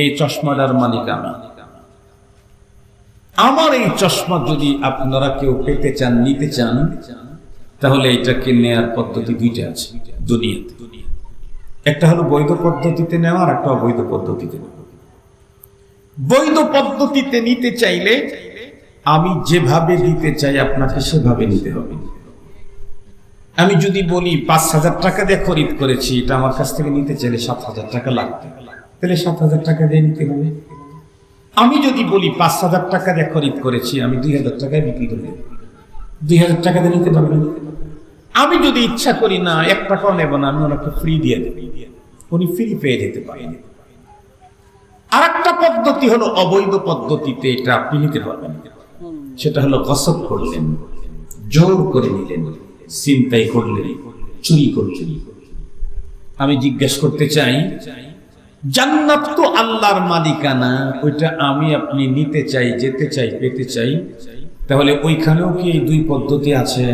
এই চশমাটার মালিক আমি। আমার এই চশমা যদি আপনারা কেউ পেতে চান, নিতে চান, তাহলে এটাকে নেয়ার পদ্ধতি দুইটা আছে দুনিয়াতে। একটা হলো বৈধ পদ্ধতিতে নেওয়া আর একটা অবৈধ পদ্ধতিতে বৈধ পদ্ধতিতে নিতে চাইলে আমি যেভাবে দিতে চাই, আপনাকে সেভাবে নিতে হবে। আমি যদি বলি, পাঁচ হাজার টাকা দিয়ে খরিদ করেছি, এটা আমার কাছ থেকে নিতে চাইলে সাত হাজার টাকা লাগবে। তাহলে সাত হাজার টাকা দিয়ে নিতে হবে। আমি যদি বলি পাঁচ হাজার টাকা দিয়ে খরিদ করেছি, আমি দুই হাজার টাকায় বিক্রি করে দুই হাজার টাকা দিয়ে নিতে পারবেন? আমি যদি ইচ্ছা করি না, এক টাকাও নেব না, আমি ওনাকে ফ্রি দিয়ে দেব। উনি ফ্রি পেয়ে যেতে পারেন। আর একটা পদ্ধতি হলো অবৈধ পদ্ধতিতে এটা আপনি নিতে পারবেন। সেটা হলো গসব করলেন, জোর করে নিলেন চিন্তাই করলেন, চুরি করলেন। আমি জিজ্ঞেস করতে চাই জান্নাত তো আল্লাহর মালিকানা, ওইটা আমি আপনি নিতে চাই, যেতে চাই, পেতে চাই। তাহলে ওইখানেও কি দুই পদ্ধতি আছে?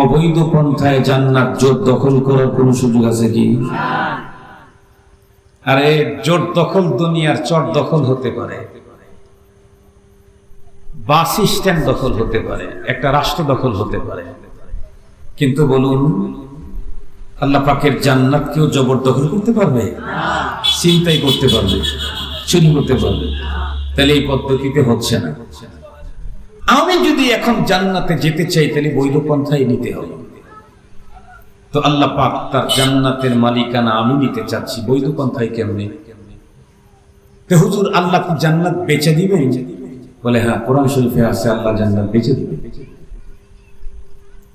অবৈধ পন্থায় জান্নাত জোর দখল করার কোন সুযোগ আছে কি? আরে জোর দখল দুনিয়ার চট দখল হতে পারে। বাস স্ট্যান্ড দখল হতে পারে, একটা রাষ্ট্র দখল হতে পারে। কিন্তু বলুন আল্লাহ পাকের জান্নাত কেউ জবরদখল করতে পারবে? চিন্তাই করতে পারবে, চুরি করতে পারবে। তাহলে এই পদ্ধতিতে হচ্ছে না। আমি যদি এখন জান্নাতে যেতে চাই, তাহলে বৈধ পন্থাই নিতে হবে। তো আল্লাহ পাক তার জান্নাতের মালিকানা আমি নিতে চাচ্ছি বৈধ পন্থায় কেমনে? তো হুজুর, আল্লাহ কি জান্নাত বেচে দিবে বলে হ্যাঁ কোরআন শরীফে আছে, আল্লাহ জান্নাত বেচে দিবে।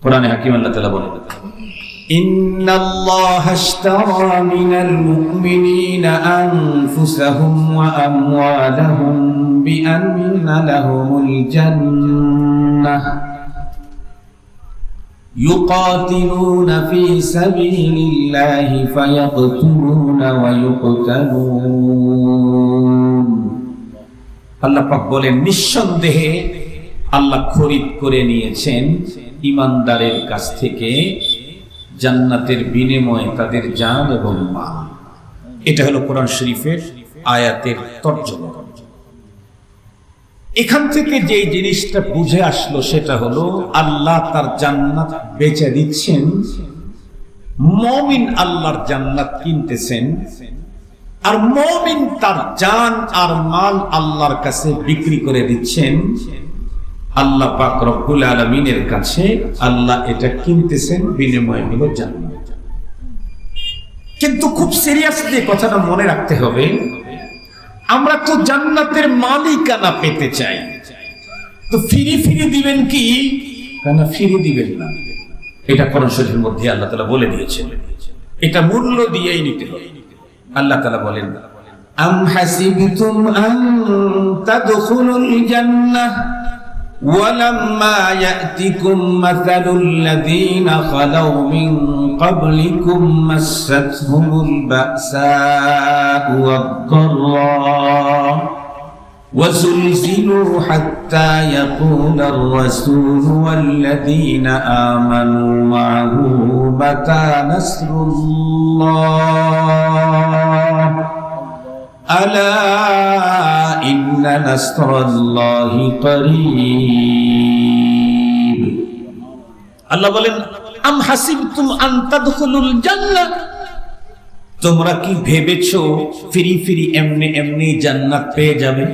কোরআনে হাকিম আল্লাহ তাআলা বলে إن الله اشترى من المؤمنين أنفسهم وأموالهم بأن لهم الجنة يقاتلون في سبيل الله فيقتلون ويقتلون আল্লাহ পাক বলেন নিঃসন্দেহে আল্লাহ খরিদ করে নিয়েছেন ইমানদারের কাছ থেকে জান্নাতের বিনিময়ে তাদের জান এবং মাল। এটা হলো কোরআন শরীফের আয়াতের তর্জমা। এখান থেকে যে জিনিসটা বুঝে আসলো সেটা হলো, আল্লাহ তার জান্নাত বেচে দিচ্ছেন, মমিন আল্লাহর জান্নাত কিনতেছেন, আর মমিন তার জান আর মাল আল্লাহর কাছে বিক্রি করে দিচ্ছেন আল্লাহ পাক রব্বুল আলমিনের কাছে আল্লাহ এটা কিনতেছেন, বিনিময় হলো জান্নাত। কিন্তু খুব সিরিয়াসলি কথাটা মনে রাখতে হবে, আমরা তো জান্নাতের মালিকানা পেতে চাই। তো ফিরি ফিরি দিবেন কি? কেন ফিরি দিবেন না। এটা কোরআন শরীফের মধ্যে আল্লাহ তালা বলে দিয়েছেন। এটা মূল্য দিয়েই নিতে হবে। আল্লাহ তালা বলেন, আম হাসিবতুম আন তাদখুলুল জান্নাহ? ولما يأتكم مثل الذين خلوا من قبلكم مستهم البأساء والضراء وزلزلوا حتى يقول الرسول والذين آمنوا معه متى نصر الله ألا إن نصر الله قريب আল্লাহ বলেন আম হাসিবতুম আন তাদখুলুল জান্নাহ তোমরা কি ভেবেছো ফিরি ফিরি এমনি এমনি জান্নাত পেয়ে যাবে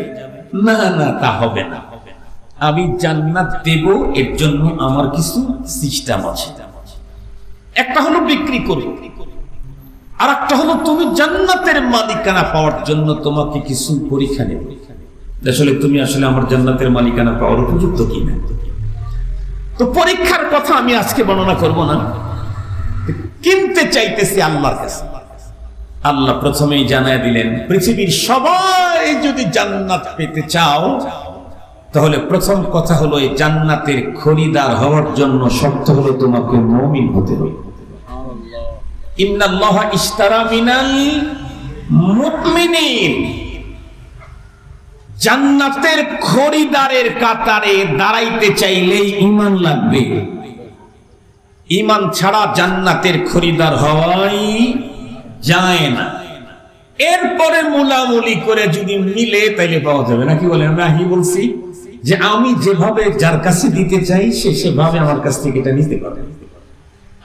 না না তা হবে না আমি জান্নাত দেব এর জন্য আমার কিছু সিস্টেম আছে একটা হলো বিক্রি করো আর একটা হলো, তুমি জান্নাতের মালিকানা পাওয়ার জন্য তোমাকে কিছু পরীক্ষা নেবে। আসলে তুমি আসলে আমার জান্নাতের মালিকানা পাওয়ার উপযুক্ত কিনা? তো পরীক্ষার কথা আমি আজকে বর্ণনা করব না। কিনতে চাইতেছি আল্লাহর কাছে। আল্লাহ প্রথমেই জানায় দিলেন, পৃথিবীর সবাই যদি জান্নাত পেতে চাও, তাহলে প্রথম কথা হলো, এই জান্নাতের খরিদার হওয়ার জন্য শর্ত হলো তোমাকে মমিন হতে হবে। ইন্নাল্লাহ ইশতারা মিনাল মুমিনিন। জান্নাতের খরিদারের কাতারে দাঁড়াইতে চাইলেই ইমান লাগবে। ইমান ছাড়া জান্নাতের খরিদার হওয়াই যায় না। এরপরে মোলামুলি করে যদি মিলে, তাইলে পাওয়া যাবে নাকি বলেন? আমি আহি বলছি যে আমি যেভাবে যার কাছে দিতে চাই, সে সেভাবে আমার কাছ থেকে এটা নিতে পারে।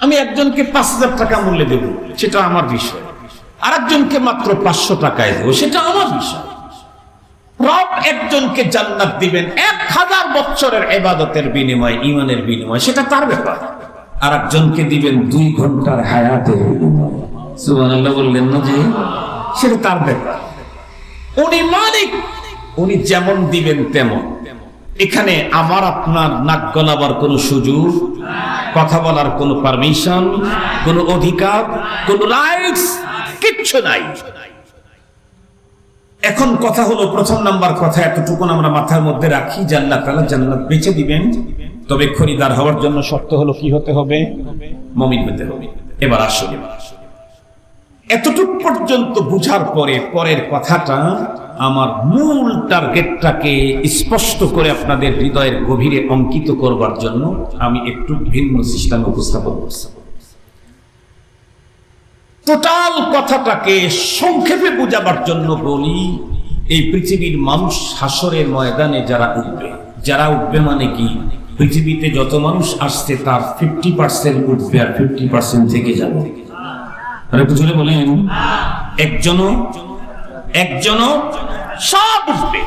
আমি একজনকে পাঁচ হাজার টাকা মূল্যে দেব, সেটা আমার বিষয়। আর একজনকে মাত্র পাঁচশো টাকায় দেবো, সেটা আমার বিষয়। রব একজনকে জান্নাত দিবেন এক হাজার বছরের এবাদতের বিনিময় ইমানের বিনিময়, সেটা তার ব্যাপার। আর একজনকে দিবেন দুই ঘণ্টার বিনিময়। সুবহানাল্লাহ বললেন না যে? সেটা তার ব্যাপার। উনি মালিক, উনি যেমন দিবেন তেমন। এখানে আমার আপনার নাক গলাবার কোনো সুযোগ, কথা বলার কোনো পারমিশন কোনো অধিকার, কোনো রাইটস কিচ্ছু নাই। এখন কথা হলো প্রথম নাম্বার কথা এতটুকু আমরা মাথার মধ্যে রাখি আল্লাহ তাআলা জান্নাত বেচে দিবেন। তবে খরিদার হওয়ার জন্য শর্ত হলো কি হতে হবে? মমিন হতে হবে। এবার আসুন। এতটুক পর্যন্ত বুঝার পরে পরের কথাটা আমার মূল টার্গেটটাকে স্পষ্ট করে আপনাদের হৃদয়ের গভীরে অঙ্কিত করবার জন্য আমি একটু ভিন্ন সিস্টেম উপস্থাপন করছি। টোটাল কথাটাকে সংক্ষেপে বোঝাবার জন্য বলি, এই পৃথিবীর মানুষ হাসরের ময়দানে যারা উঠবে যারা উঠবে মানে কি? পৃথিবীতে যত মানুষ আসছে, তার ফিফটি পার্সেন্ট উঠবে আর ফিফটি পার্সেন্ট থেকে যাবে। আর একটু বলেন। একজনও একজনও সব উঠবে।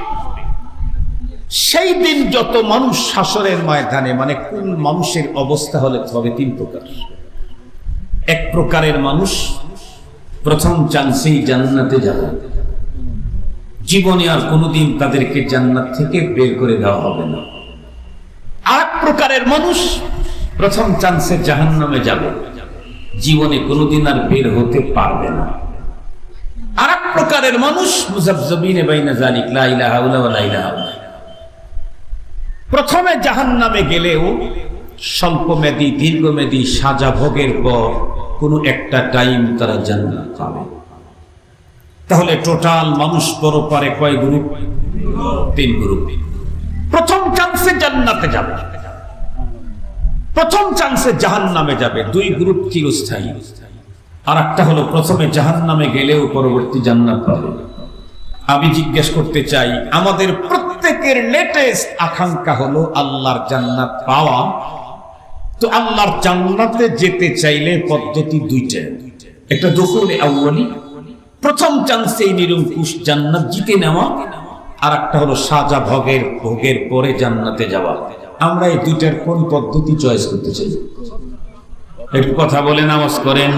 সেই দিন যত মানুষ শাসনের ময়দানে মানে কোন মানুষের অবস্থা হলে হবে তিন প্রকার। এক প্রকারের মানুষ প্রথম চান্সেই জান্নাতে যাবে। জীবনে আর কোনোদিন তাদেরকে জান্নাত থেকে বের করে দেওয়া হবে না। আর প্রকারের মানুষ প্রথম চান্সে জাহান্নামে যাবে। জীবনে কোনোদিন আর বের হতে পারবে না। প্রকারের মানুষ মুজাবজবিনে বাইনা জালিক লা ইলাহা ইল্লা ওয়া লা প্রথমে গেলেও দীর্ঘমেয়াদী সাজা ভোগের পর কোনো একটা টাইম তারা জান্নাত পাবে। তাহলে টোটাল মানুষ পরপারে কয় গ্রুপ? তিন গ্রুপ। প্রথম চান্সে জান্নাতে যাবে। প্রথম চান্সে জাহান নামে যাবে। দুই গ্রুপ চিরস্থায়ী। আর একটা হলো প্রথমে জাহান নামে গেলেও পরবর্তী জান্নাত পাবে। আমি জিজ্ঞেস করতে চাই, আমাদের প্রত্যেকের লেটেস্ট আকাঙ্ক্ষা হলো আল্লাহর জান্নাত পাওয়া। তো আল্লাহর জান্নাতে যেতে চাইলে পদ্ধতি দুইটা। একটা দখলে আউ্বালি প্রথম চান্সে নিরঙ্কুশ জান্নাত জিতে নেওয়া। আর একটা হলো সাজা ভোগের ভোগের পরে জান্নাতে যাওয়া। আমরা এই দুইটার কোন পদ্ধতি চয়েস করতে চাই? একটু কথা বলে নামাজ করেন।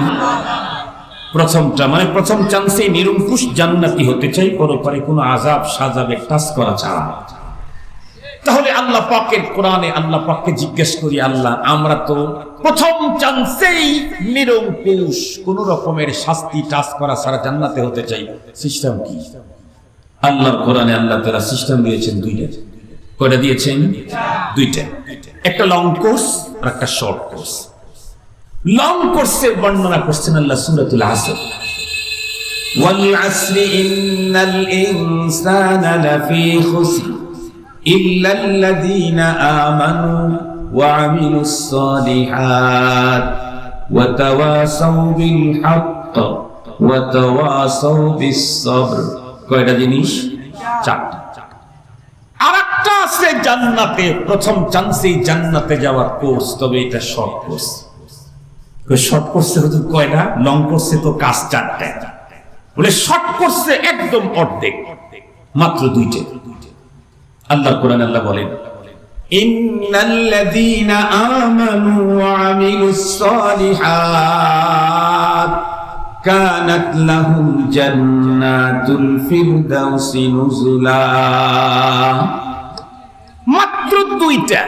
প্রথমটা মানে প্রথম চান্সে নিরঙ্কুশ জান্নাতি হতে চাই পরপরে কোনো আজাব সাজাবে টাচ করা ছাড়া। তাহলে আল্লাহ পাকের কোরআনে আল্লাহ পাককে জিজ্ঞেস করি, আল্লাহ, আমরা তো প্রথম চান্সেই নিরঙ্কুশ, কোন রকমের শাস্তি টাচ করা ছাড়া জান্নাতে হতে চাই। সিস্টেম কি? আল্লাহর কোরআনে আল্লাহ তারা সিস্টেম দিয়েছেন দুইটা। কয়টা দিয়েছেন? দুইটা। একটা লং কোর্স আর একটা শর্ট কোর্স লং কোর্সের বর্ণনা করছেন আল্লাহ সুরাতুল আসর والعصر إن الإنسان لفي خسر إلا الذين آمنوا وعملوا الصالحات وتواصوا بالحق وتواصوا بالصبر কয়টা জিনিস চারটা আর একটা আছে জান্নাতে প্রথম চান্সেই জান্নাতে যাওয়ার কোর্স তবে এটা শর্ট কোর্স শর্ট করছে হুজুর কয়টা? লং করছে তো কাজ চারটে। বলে শর্ট করছে একদম অর্ধেক, মাত্র দুইটে। আল্লাহ কোরআন আল্লাহ বলেন মাত্র দুইটা।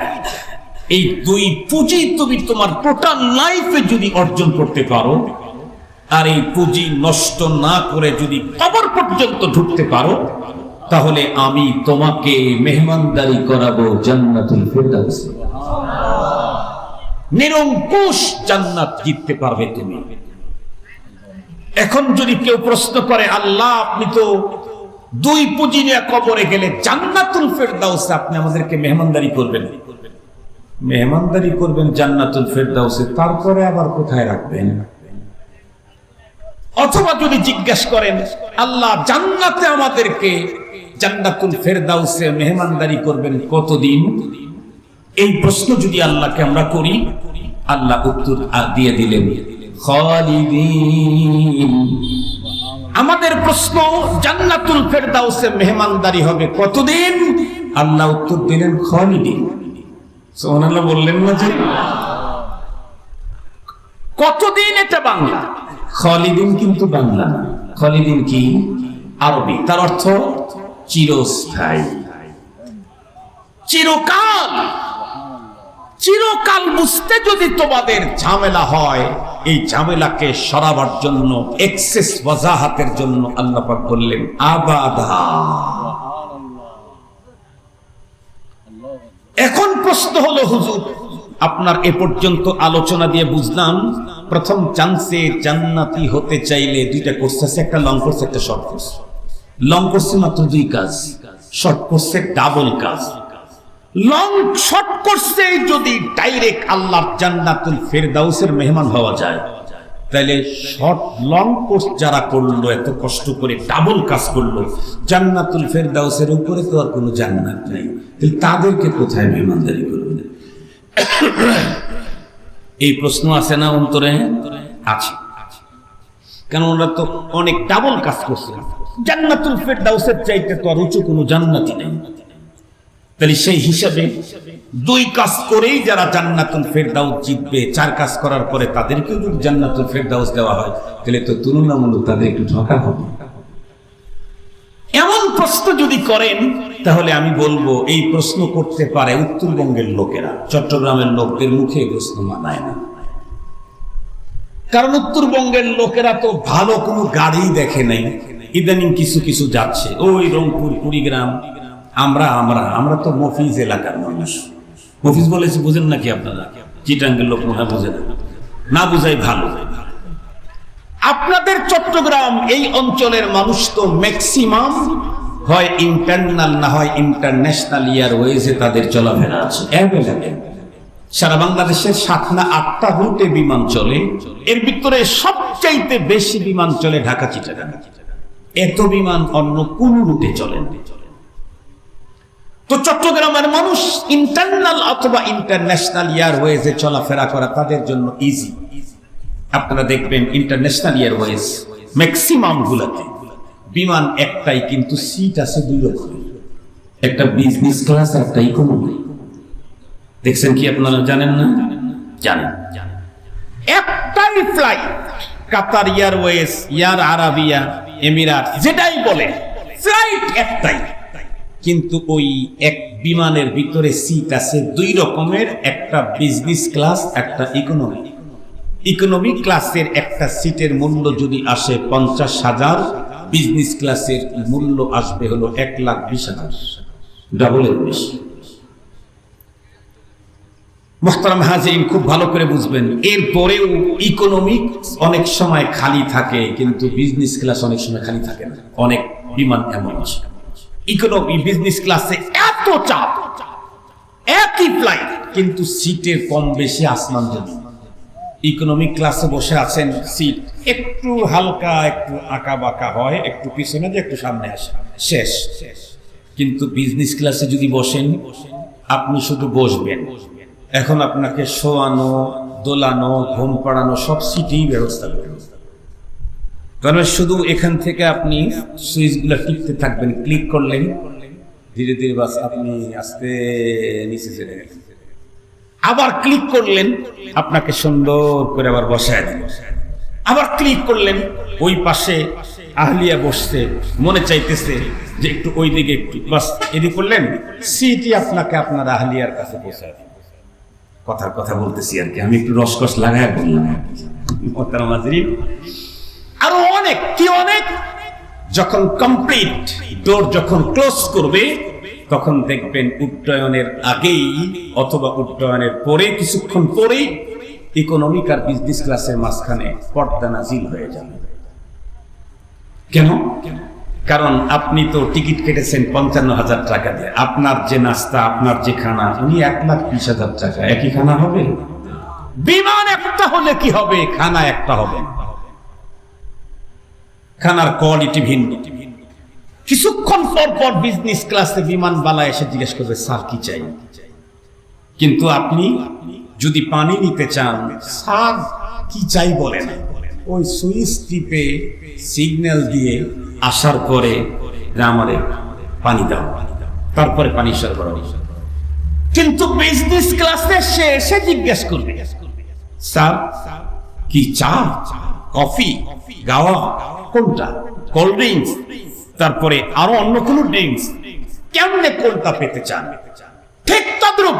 এই দুই পুঁজি তুমি তোমার টোটাল লাইফে যদি অর্জন করতে পারো, আর এই পুঁজি নষ্ট না করে যদি কবর পর্যন্ত ঢুকতে পারো, তাহলে আমি তোমাকে মেহমানদারি করাবো জান্নাতুল ফেরদাউস। নিরঙ্কুশ জান্নাত জিততে পারবে তুমি। এখন যদি কেউ প্রশ্ন করে, আল্লাহ, আপনি তো দুই পুঁজি নিয়ে কবরে গেলে জান্নাতুল ফেরদাউসে আপনি আমাদেরকে মেহমানদারি করবেন। মেহমানদারি করবেন জান্নাতুল ফেরদাউসে, তারপরে আবার কোথায় রাখবেন? অথবা যদি জিজ্ঞেস করেন, আল্লাহ জান্নাতে আমাদেরকে জান্নাতুল ফেরদাউসে মেহমানদারি করবেন কতদিন? এই প্রশ্ন যদি আল্লাহকে আমরা করি, আল্লাহ উত্তর দিয়ে দিলেন আমাদের প্রশ্ন, জান্নাতুল ফেরদাউসে মেহমানদারি হবে কতদিন? আল্লাহ উত্তর দিলেন, খালিদিন। সোহানাল্লাহ বললেন না যে? কতদিন এটা বাংলা? খালিদিন কিন্তু বাংলা না। খালিদিন কি? আরবি। তার অর্থ চিরস্থায়ী। চিরকাল। চিরকাল বুঝতে যদি তোমাদের ঝামেলা হয় এই ঝামেলাকে সরাবার জন্য এক্সেস ওয়াজাহাতের জন্য আল্লাহ পাক বললেন আবাদা। এখন প্রশ্ন হলো, হুজুর, আপনার এ পর্যন্ত আলোচনা দিয়ে বুঝলাম, প্রথম চান্সে জান্নাতি হতে চাইলে দুইটা কোর্স আছে, একটা লং কোর্স একটা শর্ট কোর্স লং কোর্সে মাত্র দুই কাজ শর্ট কোর্সে ডাবল কাজ। লং শর্ট কোর্সে যদি ডাইরেক্ট আল্লাহর জান্নাতুল ফেরদাউসের মেহমান হওয়া যায় তাহলে শর্ট লং কোর্স যারা করল, এত কষ্ট করে ডাবল কাজ করল, জান্নাতুল ফেরদাউসের উপরে তো আর কোনো জান্নাত নেই। তাহলে তাদেরকে কোথায় মেহমানদারি করবে? এই প্রশ্ন আছে না অন্তরে? আছে। কেন ওরা তো অনেক ডাবল কাজ করছে। জান্নাতুল ফেরদাউসের চাইতে তো আর উঁচু কোনো জান্নাতি নেই। তাহলে সেই হিসাবে দুই কাজ করেই যারা জান্নাতুল ফেরদাউস জিতবে, চার কাজ করার পরে তাদেরকেও যদি জান্নাতুল ফেরদাউস দেওয়া হয়, তাহলে তো তুলনামূলক তাদের একটু ঠকা হবে। এমন প্রশ্ন যদি করেন, তাহলে আমি বলব, এই প্রশ্ন করতে পারে উত্তরবঙ্গের লোকেরা। চট্টগ্রামের লোকদের মুখে প্রশ্ন মানায় না। কারণ উত্তরবঙ্গের লোকেরা তো ভালো কোনো গাড়ি দেখে নাই। ইদানিং কিছু কিছু যাচ্ছে। ওই রংপুর, কুড়িগ্রাম, আমরা আমরা আমরা তো মফিজ এলাকার মানুষ। মফিজ বলেছি বুঝেন নাকি আপনারা? চিটাঙ্গের লোক মনে হয় না। না বুঝাই ভালো। আপনাদের চট্টগ্রাম এই অঞ্চলের মানুষ তো ম্যাক্সিমাম হয় ইন্টারনাল না হয় ইন্টারন্যাশনাল এয়ারওয়েজে তাদের চলাফেরা আছে। সারা বাংলাদেশের সাত না আটটা রুটে বিমান চলে। এর ভিতরে সবচাইতে বেশি বিমান চলে ঢাকা চিটাগাং এত বিমান অন্য কোন রুটে চলেন তো চট্টগ্রামের মানুষ ইন্টারনাল অথবা ইন্টারন্যাশনাল এয়ারওয়েজে চলাফেরা করা তাদের জন্য ইজি আপনারা দেখবেন ইন্টারন্যাশনাল এয়ারওয়েজ ম্যাক্সিমাম গুলাতে বিমান একটাই কিন্তু সিট আছে দুই রকম একটা বিজনেস ক্লাস একটা ইকোনমি দেখছেন কি আপনারা জানেন না? জানেন। একটাই flight Qatar Airways Air Arabia, Emirates, যেটাই বলে ফ্লাইট একটাই। কিন্তু ওই এক বিমানের ভিতরে সিট আছে দুই রকমের, একটা বিজনেস ক্লাস একটা ইকোনমি ইকোনমি ক্লাসের একটা সিটের মূল্য যদি আসে পঞ্চাশ হাজার বিজনেস ক্লাসের মূল্য আসবে হলো এক লাখ বিশ হাজার। ডাবলের বেশি। মোহতারাম হাজিন খুব ভালো করে বুঝবেন এরপরেও ইকোনমিক অনেক সময় খালি থাকে, কিন্তু বিজনেস ক্লাস অনেক সময় খালি থাকে না। অনেক বিমান এমন আছে। ইকোনমি বিজনেস ক্লাসে এত চাপ, একই ফ্লাইট কিন্তু সিটের কম বেশি আসমান জমি। ইকোনমিক ক্লাসে বসে আছেন সিট একটু হালকা, একটু আঁকা বাঁকা হয়, একটু পিছনে যে একটু সামনে আসে, শেষ। কিন্তু বিজনেস ক্লাসে যদি বসেন, আপনি শুধু বসবেন। এখন আপনাকে শোয়ানো, দোলানো, ঘুম পাড়ানো, সব সিটেই ব্যবস্থা করবে কারণ শুধু এখান থেকে আপনি সুইচগুলো টিপতে থাকবেন, ক্লিক করলেন ধীরে ধীরে বাস আপনি আস্তে নিচে চলে গেলেন আবার ক্লিক করলেন, আপনাকে সুন্দর করে আবার বসায় দিল আবার ক্লিক করলেন, ওই পাশে আহলিয়া বসছে, মনে চাইতেছে যে একটু ওই দিকে একটু, বাস এদিক করলেন সিটি আপনাকে আপনার আহলিয়ার কাছে পৌঁছায়। কথার কথা বলতেছি আর কি, আমি একটু রসকস লাগায় বললাম। আরও অনেক, কি অনেক? যখন কমপ্লিট ডোর যখন ক্লোজ করবে, তখন দেখবেন উড্ডয়নের আগেই অথবা উড্ডয়নের পরে, কিছুক্ষণ পরেই ইকোনমিক আর বিজনেস ক্লাসের মাঝখানে পর্দা নাজিল হয়ে যাবে। কেন? কারণ আপনি তো টিকিট কেটেছেন পঞ্চান্ন হাজার টাকা দিয়ে। আপনার যে নাস্তা, আপনার যে খানা, উনি এক লাখ বিশ হাজার টাকা। একই খানা হবে? বিমান একটা হলে কি হবে? খানা একটা হবে। না। খানার কোয়ালিটি ভিন্ন। কিছুক্ষণ পর পর বিজনেস ক্লাসে বিমান বালা এসে জিজ্ঞেস করবে, স্যার, কি চাই? কিন্তু আপনি যদি পানি নিতে চান, স্যার, কি চাই বলেন? ওই সুইচ টিপে সিগন্যাল দিয়ে আসার পরে আমারে পানি দাও। তারপরে পানি সরবরাহ কিন্তু বিজনেস ক্লাসে সে এসে জিজ্ঞেস করবে, স্যার, কি চা? কফি? গাওয়া? কোনটা কোল্ড ড্রিঙ্কস তারপরে আরও অন্য কোন ড্রিঙ্কস কেমনে কোনটা পেতে চান? ঠিক তদ্রুপ।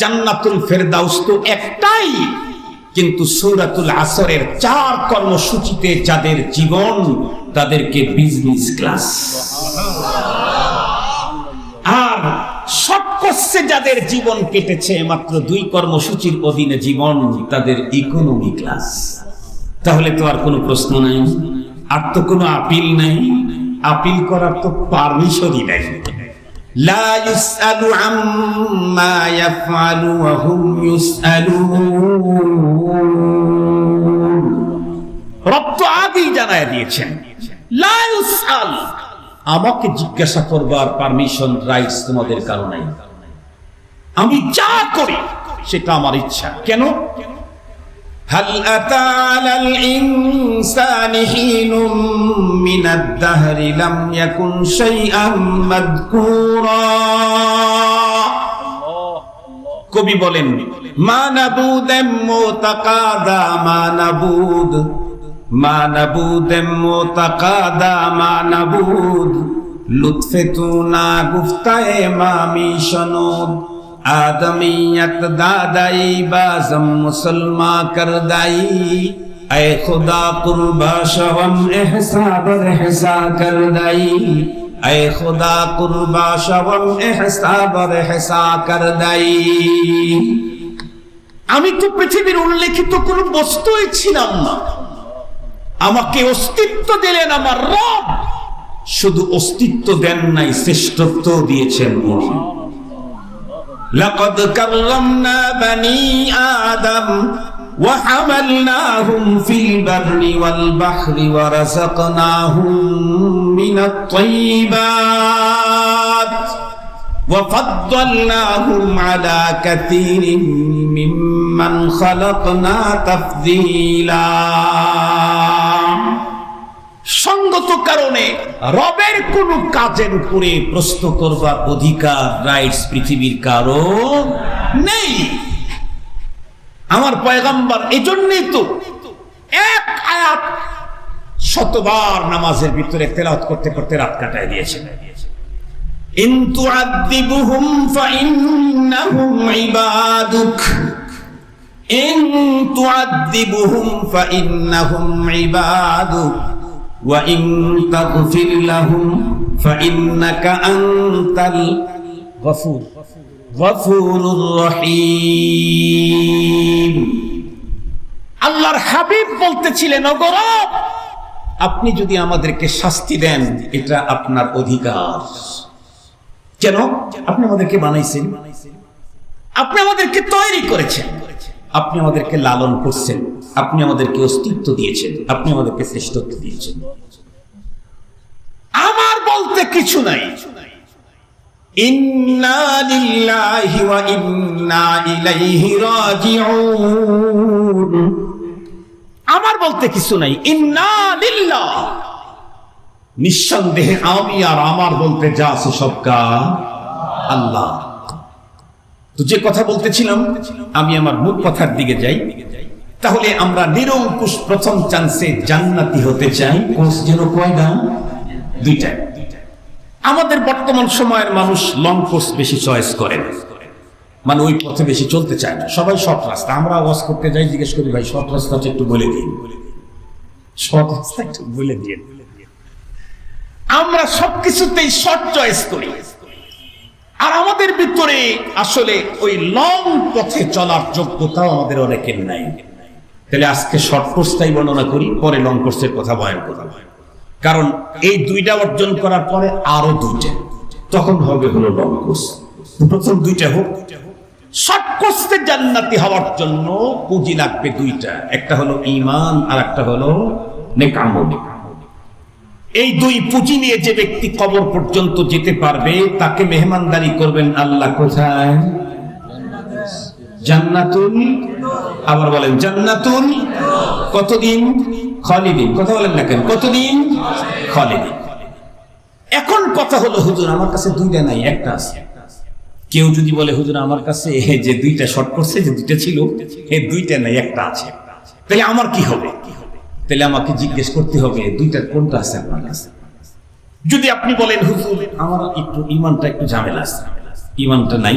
জান্নাতুল ফেরদাউস তো একটাই। কিন্তু সূরাতুল আসরের চার কর্মসূচিতে যাদের জীবন, তাদেরকে বিজনেস ক্লাস আর সবকচ্ছে যাদের জীবন কেটেছে মাত্র দুই কর্মসূচির অধীনে জীবন, তাদের ইকোনমি ক্লাস তাহলে তো আর কোনো প্রশ্ন নাই। আর তো কোনো আপিল নাই। আপিল করার তো পারমিশনই নাই। জানায় দিয়েছেন। আমাকে জিজ্ঞাসা করবার পারমিশন, রাইটস তোমাদের কারণে। আমি যা করি, সেটা আমার ইচ্ছা। কেন? هل أتى على الإنسان حين من الدهر لم يكن شيئا مذكورا কবি বলেন ما نبود معتقادا ما نبود ما نبود معتقادا ما نبود لطف تو نا گفتہ امامی شنود আদমিয়ত দাদাই বাজম মুসলমা কর দাই اے خدا قربا شوم احساب رحسا کر دائی اے خدا قربا شوم احساب رحسا کر দাই আমি তো পৃথিবীর উল্লেখিত কোন বস্তুই ছিলাম না। আমাকে অস্তিত্ব দিলেন আমার রব। শুধু অস্তিত্ব দেন নাই শ্রেষ্ঠত্ব দিয়েছেন মহা لقد كرمنا بني آدم وحملناهم في البر والبحر ورزقناهم من الطيبات وفضلناهم على كثير ممن خلقنا تفضيلا সঙ্গত কারণে রবের কোন কাজের উপরে প্রশ্ন করবার অধিকার রাইটস পৃথিবীর কারও নেই। আমার পয়গাম্বার এজন্যই তো এক আয়াত শতবার নামাজের ভিতরে তেলাওয়াত করতে করতে রাত কাটায় দিয়েছেন ইন্তু আদিবুহুম ফাইন্নাহুম ইবাদুক। ইবাদুক। وإن تغفر لهم فإنك أنت গফুর الغفور الرحيم আল্লাহর হাবিব বলতেছিলেন অগরব আপনি যদি আমাদেরকে শাস্তি দেন এটা আপনার অধিকার কেন আপনি আমাদেরকে বানাইছেন আপনি আমাদেরকে তৈরি করেছেন আপনি আমাদেরকে লালন করছেন, আপনি আমাদেরকে অস্তিত্ব দিয়েছেন, আপনি আমাদেরকে শ্রেষ্ঠত্ব দিয়েছেন। আমার বলতে কিছু নাই। আমার বলতে কিছু নাই। ইন্নালিল্লাহ নিঃসন্দেহে আমি আর আমার বলতে যা আছে সবকা আল্লাহ। তো যে কথা বলতেছিলাম আমি আমার মূল কথার দিকে যাই। তাহলে আমরা নিরঙ্কুশ প্রথম চান্সে জান্নাতি হতে চাই। কোর্স যেন কয়টা দুইটা। আমাদের বর্তমান সময়ের মানুষ লং কোর্স বেশি চয়েস করে। না। মানে ওই পথে বেশি চলতে চায় না। সবাই শর্ট রাস্তা। আমরা ওয়াজ করতে যাই জিজ্ঞেস করি ভাই শর্ট রাস্তাটা একটু বলে দিন। শর্ট রাস্তা একটু বলে দিন আমরা সবকিছুতেই শর্ট চয়েস করি। আর আমাদের ভিতরে আসলে ওই লং পথে চলার যোগ্যতাও আমাদের অনেকের নাই। তাহলে আজকে শর্ট কোর্সটাই বর্ণনা করি, পরে লং কোর্সের কথা বয়ান করা কারণ এই দুইটা অর্জন করার পরে আরও দুইটা। তখন হবে হলো লং কোর্স প্রথম দুইটা হোক। শর্ট কোর্সে জান্নাতি হওয়ার জন্য পুঁজি লাগবে দুইটা। একটা হলো ঈমান আর একটা হলো নেকামল এই দুই পুঁজি নিয়ে যে ব্যক্তি কবর পর্যন্ত যেতে পারবে, তাকে মেহমানদারি করবেন আল্লাহ কোথায়? জান্নাতুল আবার বলেন জান্নাতুল কতদিন? খালিদিন। কথা বলেন না কেন? কতদিন? খালিদিন। এখন কথা হলো, হুজুর, আমার কাছে দুইটা নাই, একটা আছে। কেউ যদি বলে, হুজুর, আমার কাছে যে দুইটা শর্ট করছে, যে দুইটা ছিল, এই দুইটা নাই, একটা আছে। তাহলে আমার কি হবে? তাহলে আমাকে জিজ্ঞেস করতে হবে দুইটার কোনটা আছে আপনার কাছে? যদি আপনি বলেন হুজুর আমার একটু ইমানটা একটু ঝামেলা আছে। ইমানটা নাই।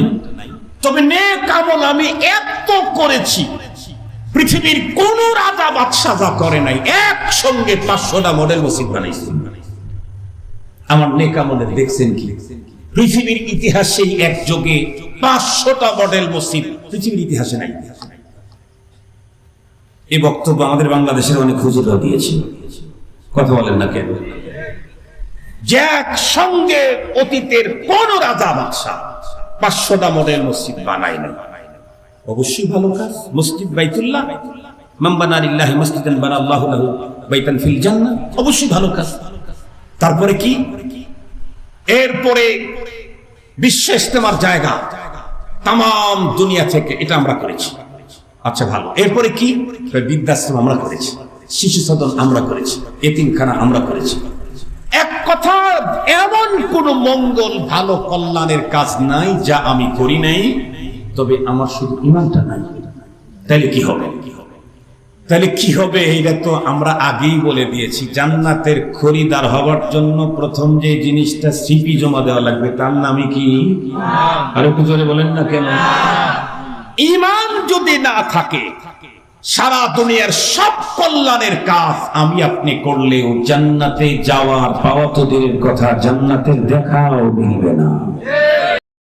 তবে নে কামল আমি এত করেছি পৃথিবীর কোন রাজা বাদশাহ যা করে নাই একসঙ্গে পাঁচশোটা মডেল মসজিদ বানাইছি। আমার নেক আমলে দেখছেন কি? পৃথিবীর ইতিহাসে এক যোগে পাঁচশোটা মডেল মসজিদ পৃথিবীর ইতিহাসে নাই। এই বক্তব্য আমাদের বাংলাদেশের অনেক হুজুরা দিয়েছে। কথা বলেন না কেন? যে একসঙ্গে অতীতের কোন রাজা বাদশাহ পাঁচশোটা মডেল মসজিদ বানায় না অবশ্যই ভালো কাজ। মসজিদ বাইতুল্লাহ, মাম্বানারিল্লাহি মসজিদান বানা আল্লাহু লাহু বাইতান ফিল জান্নাহ, অবশ্যই ভালো কাজ। তারপরে কি? এরপরে বিশ্ব ইস্তেমার জায়গা তাম দুনিয়া থেকে এটা আমরা করেছি। আচ্ছা ভালো। এরপরে কি? বৃদ্ধাশ্রম আমরা করেছি। শিশু সদন আমরা করেছি। এতিমখানা আমরা করেছি। এক কথা, এমন কোন মঙ্গল, ভালো কল্যাণের কাজ নাই যা আমি করি নাই। তবে আমার শুধু ইমানটা নাই। তাহলে কি হবে? তাহলে কি হবে? এইটা তো আমরা আগেই বলে দিয়েছি। জান্নাতের খরিদার হওয়ার জন্য প্রথম যে জিনিসটা সিপি জমা দেওয়া লাগবে, তার নামই কি? আর একটু জোরে বলেন না কেন? ইমান যদি না থাকে, সারা দুনিয়ার সব কল্যাণের কাজ আমি আপনি করলেও জান্নাতে যাওয়ার পাওয়া তো দূরের কথা, জান্নাতের দেখাও মিলবে না।